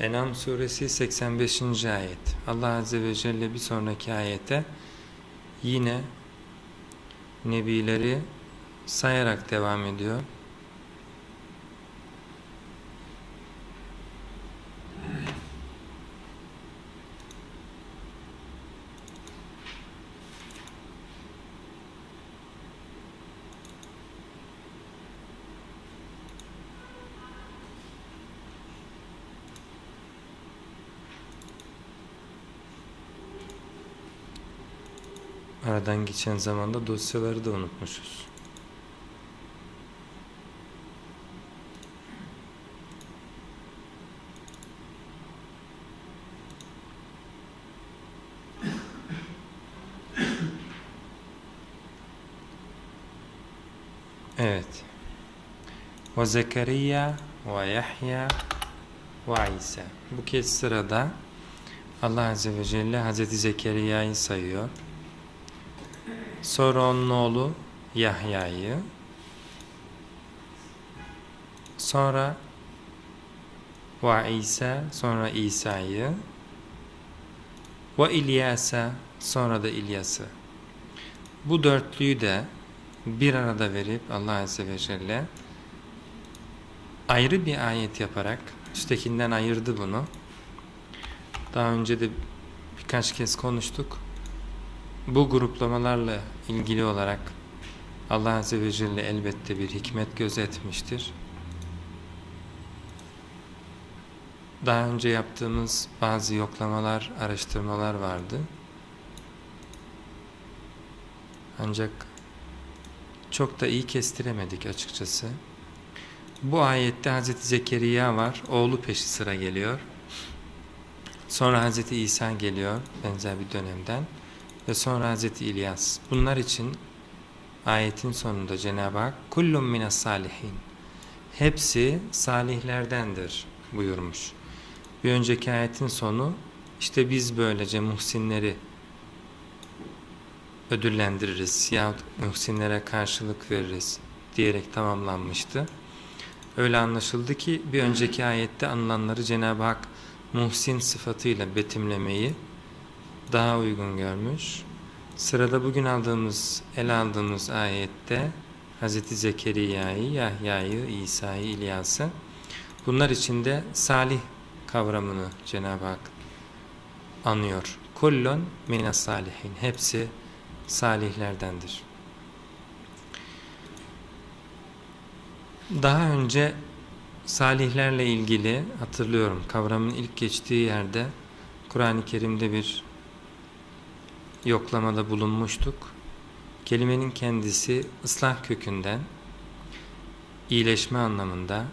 Enam suresi 85. ayet. Allah Azze ve Celle bir sonraki ayete yine nebileri sayarak devam ediyor. Aradan geçen zamanda dosyaları da unutmuşuz. Evet. Ve Zekeriya ve Yahya ve İsa. Bu kez sırada Allah Azze ve Celle Hazreti Zekeriya'yı sayıyor. Sonra onun oğlu Yahya'yı. Sonra ve İsa, sonra İsa'yı. Ve İlyas'a, sonra da İlyas'ı. Bu dörtlüyü de bir arada verip Allah Azze ve Celle ayrı bir ayet yaparak üsttekinden ayırdı bunu. Daha önce de birkaç kez konuştuk. Bu gruplamalarla ilgili olarak Allah Azze ve Celle elbette bir hikmet gözetmiştir. Daha önce yaptığımız bazı yoklamalar, araştırmalar vardı. Ancak çok da iyi kestiremedik açıkçası. Bu ayette Hazreti Zekeriya var, oğlu peşi sıra geliyor. Sonra Hazreti İsa geliyor benzer bir dönemden ve sonra Hazreti İlyas. Bunlar için ayetin sonunda Cenab-ı Hak kullum minas salihin hepsi salihlerdendir buyurmuş. Bir önceki ayetin sonu işte biz böylece muhsinleri ödüllendiririz yahut muhsinlere karşılık veririz diyerek tamamlanmıştı. Öyle anlaşıldı ki bir önceki ayette anılanları Cenab-ı Hak muhsin sıfatıyla betimlemeyi daha uygun görmüş. Sırada bugün aldığımız, ele aldığımız ayette Hz. Zekeriya'yı, Yahya'yı, İsa'yı, İlyas'ı bunlar içinde salih kavramını Cenab-ı Hak anıyor. Kullun minas salihin. Hepsi salihlerdendir. Daha önce salihlerle ilgili hatırlıyorum kavramın ilk geçtiği yerde Kur'an-ı Kerim'de bir yoklamada bulunmuştuk. Kelimenin kendisi ıslah kökünden iyileşme anlamında,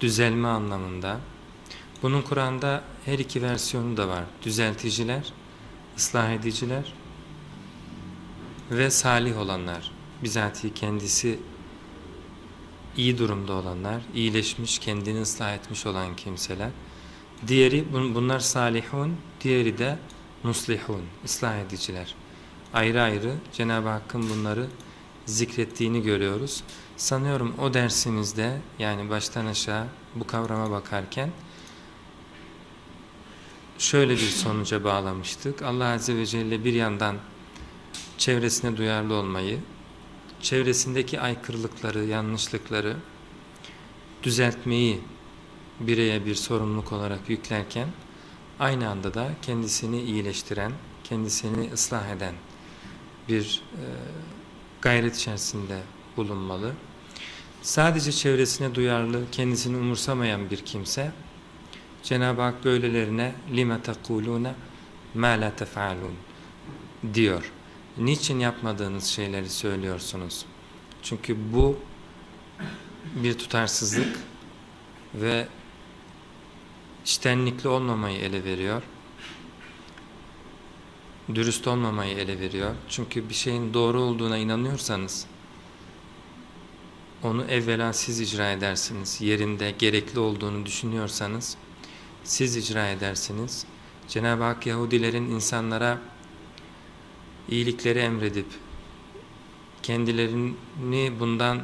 düzelme anlamında. Bunun Kur'an'da her iki versiyonu da var. Düzelticiler, ıslah ediciler ve salih olanlar. Bizatihi kendisi iyi durumda olanlar, iyileşmiş, kendini ıslah etmiş olan kimseler. Diğeri bunlar salihun, diğeri de muslihun, ıslah ediciler. Ayrı ayrı Cenab-ı Hakk'ın bunları zikrettiğini görüyoruz. Sanıyorum o dersimizde yani baştan aşağı bu kavrama bakarken şöyle bir sonuca bağlamıştık. Allah Azze ve Celle bir yandan çevresine duyarlı olmayı, çevresindeki aykırılıkları, yanlışlıkları düzeltmeyi bireye bir sorumluluk olarak yüklerken aynı anda da kendisini iyileştiren, kendisini ıslah eden bir e, gayret içerisinde bulunmalı. Sadece çevresine duyarlı, kendisini umursamayan bir kimse Cenab-ı Hak böylelerine lima tekuluna ma la tefalun diyor. Niçin yapmadığınız şeyleri söylüyorsunuz? Çünkü bu bir tutarsızlık ve içtenlikli olmamayı ele veriyor. Dürüst olmamayı ele veriyor. Çünkü bir şeyin doğru olduğuna inanıyorsanız onu evvela siz icra edersiniz. Yerinde gerekli olduğunu düşünüyorsanız siz icra edersiniz. Cenab-ı Hak Yahudilerin insanlara iyilikleri emredip kendilerini bundan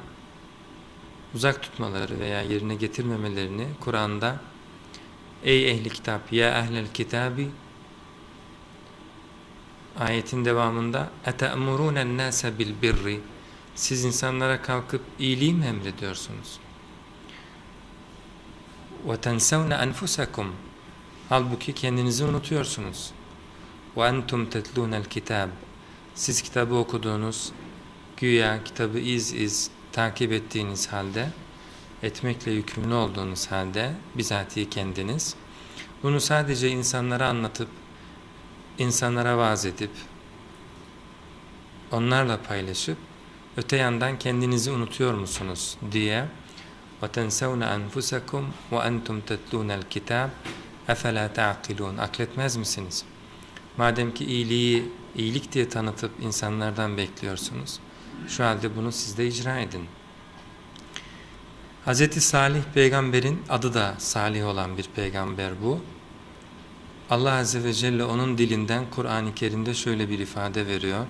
uzak tutmaları veya yerine getirmemelerini Kur'an'da Ey ehli kitap ya ehlel kitabi ayetin devamında ete'murûne ennâse bil birri siz insanlara kalkıp iyiliği mi emrediyorsunuz? وَتَنْسَوْنَ أَنْفُسَكُمْ Halbuki kendinizi unutuyorsunuz. وَاَنْتُمْ تَتْلُونَ الْكِتَابِ Siz kitabı okuduğunuz, güya kitabı iz iz takip ettiğiniz halde, etmekle yükümlü olduğunuz halde, bizatihi kendiniz, bunu sadece insanlara anlatıp, insanlara vaaz edip, onlarla paylaşıp, öte yandan kendinizi unutuyor musunuz diye وَتَنْسَوْنَ أَنْفُسَكُمْ وَأَنْتُمْ تَتْلُونَ الْكِتَابِ اَفَلَا تَعْقِلُونَ Akletmez misiniz? Madem ki iyiliği iyilik diye tanıtıp insanlardan bekliyorsunuz, şu halde bunu siz de icra edin. Hz. Salih peygamberin adı da Salih olan bir peygamber bu. Allah Azze ve Celle onun dilinden Kur'an-ı Kerim'de şöyle bir ifade veriyor.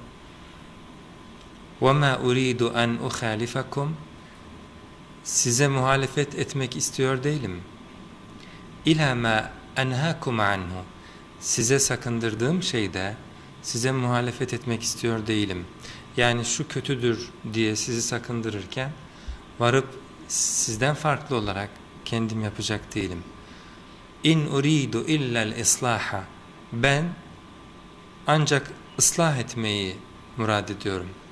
وَمَا أُرِيدُ أَنْ أُخَالِفَكُمْ Size muhalefet etmek istiyor değilim. İlâ mâ enhâkum anhu Size sakındırdığım şeyde size muhalefet etmek istiyor değilim. Yani şu kötüdür diye sizi sakındırırken varıp sizden farklı olarak kendim yapacak değilim. İn uridu illel islaha Ben ancak ıslah etmeyi murad ediyorum.''